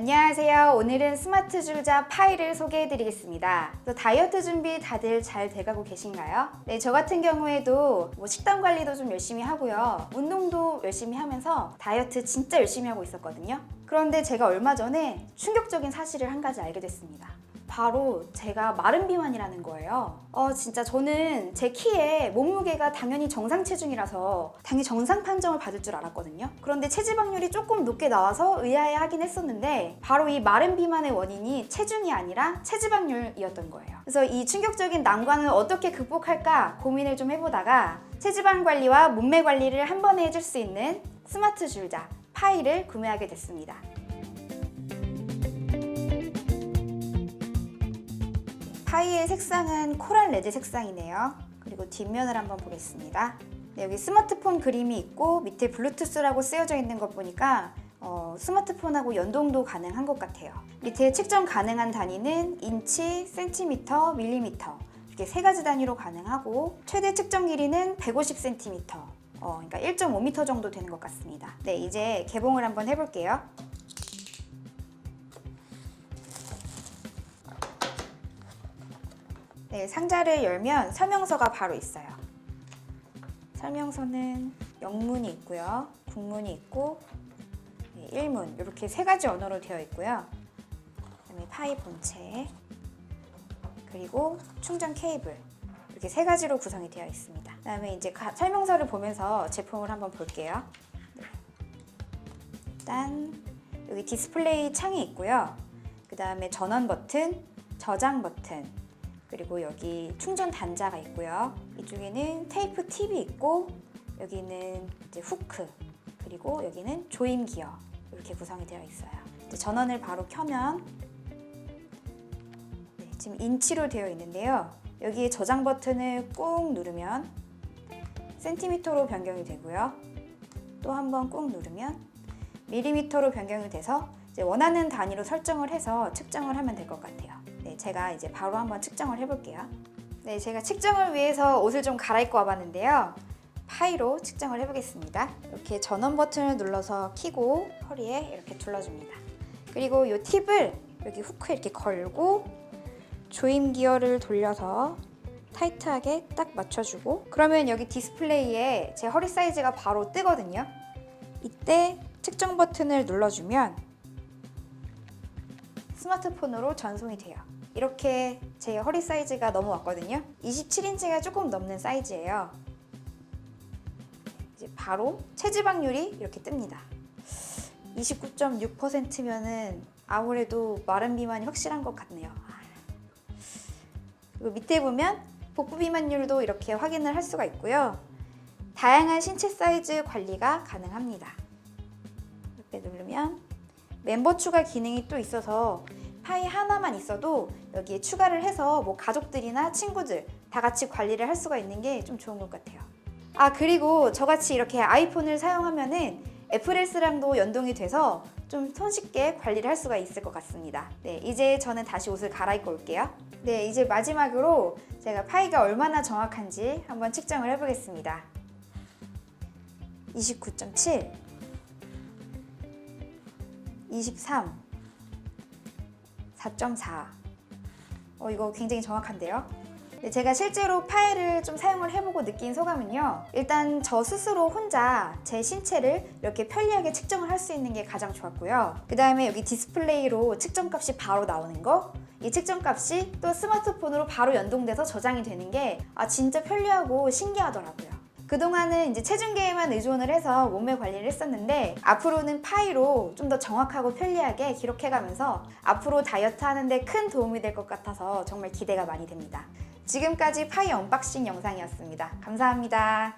안녕하세요. 오늘은 스마트 줄자 파이를 소개해 드리겠습니다. 또 다이어트 준비 다들 잘 돼가고 계신가요? 네, 저 같은 경우에도 뭐 식단 관리도 좀 열심히 하고요. 운동도 열심히 하면서 다이어트 진짜 열심히 하고 있었거든요. 그런데 제가 얼마 전에 충격적인 사실을 한 가지 알게 됐습니다. 바로 제가 마른 비만이라는 거예요. 어, 진짜 저는 제 키에 몸무게가 당연히 정상 체중이라서 당연히 정상 판정을 받을 줄 알았거든요. 그런데 체지방률이 조금 높게 나와서 의아해 하긴 했었는데 바로 이 마른 비만의 원인이 체중이 아니라 체지방률이었던 거예요. 그래서 이 충격적인 난관을 어떻게 극복할까 고민을 좀 해보다가 체지방 관리와 몸매 관리를 한 번에 해줄 수 있는 스마트 줄자 파이를 구매하게 됐습니다. 파이의 색상은 코랄 레드 색상이네요. 그리고 뒷면을 한번 보겠습니다. 네, 여기 스마트폰 그림이 있고 밑에 블루투스라고 쓰여져 있는 것 보니까 어, 스마트폰하고 연동도 가능한 것 같아요. 밑에 측정 가능한 단위는 인치, 센티미터, 밀리미터 이렇게 세 가지 단위로 가능하고 최대 측정 길이는 150cm. 어, 그러니까 1.5m 정도 되는 것 같습니다. 네, 이제 개봉을 한번 해볼게요. 네, 상자를 열면 설명서가 바로 있어요. 설명서는 영문이 있고요, 국문이 있고, 네, 일문 이렇게 세 가지 언어로 되어 있고요. 그다음에 파이 본체, 그리고 충전 케이블 이렇게 세 가지로 구성이 되어 있습니다. 그다음에 이제 가- 설명서를 보면서 제품을 한번 볼게요. 네. 일단 여기 디스플레이 창이 있고요. 그다음에 전원 버튼, 저장 버튼, 그리고 여기 충전 단자가 있고요. 이쪽에는 테이프 팁이 있고 여기는 이제 후크 그리고 여기는 조임 기어 이렇게 구성이 되어 있어요. 전원을 바로 켜면 네, 지금 인치로 되어 있는데요. 여기에 저장 버튼을 꾹 누르면 센티미터로 변경이 되고요. 또 한 번 꾹 누르면 밀리미터로 변경이 돼서 원하는 단위로 설정을 해서 측정을 하면 될 것 같아요. 네, 제가 이제 바로 한번 측정을 해볼게요. 네, 제가 측정을 위해서 옷을 좀 갈아입고 와봤는데요. 파이로 측정을 해보겠습니다. 이렇게 전원 버튼을 눌러서 키고 허리에 이렇게 둘러줍니다. 그리고 이 팁을 여기 후크에 이렇게 걸고 조임 기어를 돌려서 타이트하게 딱 맞춰주고 그러면 여기 디스플레이에 제 허리 사이즈가 바로 뜨거든요. 이때 측정 버튼을 눌러주면 스마트폰으로 전송이 돼요. 이렇게 제 허리 사이즈가 넘어왔거든요. 27인치가 조금 넘는 사이즈예요. 이제 바로 체지방률이 이렇게 뜹니다. 29.6%면은 아무래도 마른 비만이 확실한 것 같네요. 그리고 밑에 보면 복부 비만율도 이렇게 확인을 할 수가 있고요. 다양한 신체 사이즈 관리가 가능합니다. 이렇게 누르면 멤버 추가 기능이 또 있어서 파이 하나만 있어도 여기에 추가를 해서 뭐 가족들이나 친구들 다 같이 관리를 할 수가 있는 게 좀 좋은 것 같아요. 아 그리고 저같이 이렇게 아이폰을 사용하면은 애플S랑도 연동이 돼서 좀 손쉽게 관리를 할 수가 있을 것 같습니다. 네, 이제 저는 다시 옷을 갈아입고 올게요. 네, 이제 마지막으로 제가 파이가 얼마나 정확한지 한번 측정을 해보겠습니다. 29.7 23 4.4 어, 이거 굉장히 정확한데요? 네, 제가 실제로 파일을 좀 사용을 해보고 느낀 소감은요. 일단 저 스스로 혼자 제 신체를 이렇게 편리하게 측정을 할 수 있는 게 가장 좋았고요. 그 다음에 여기 디스플레이로 측정값이 바로 나오는 거. 이 측정값이 또 스마트폰으로 바로 연동돼서 저장이 되는 게 아, 진짜 편리하고 신기하더라고요. 그동안은 이제 체중계에만 의존을 해서 몸매 관리를 했었는데 앞으로는 파이로 좀 더 정확하고 편리하게 기록해가면서 앞으로 다이어트 하는데 큰 도움이 될 것 같아서 정말 기대가 많이 됩니다. 지금까지 파이 언박싱 영상이었습니다. 감사합니다.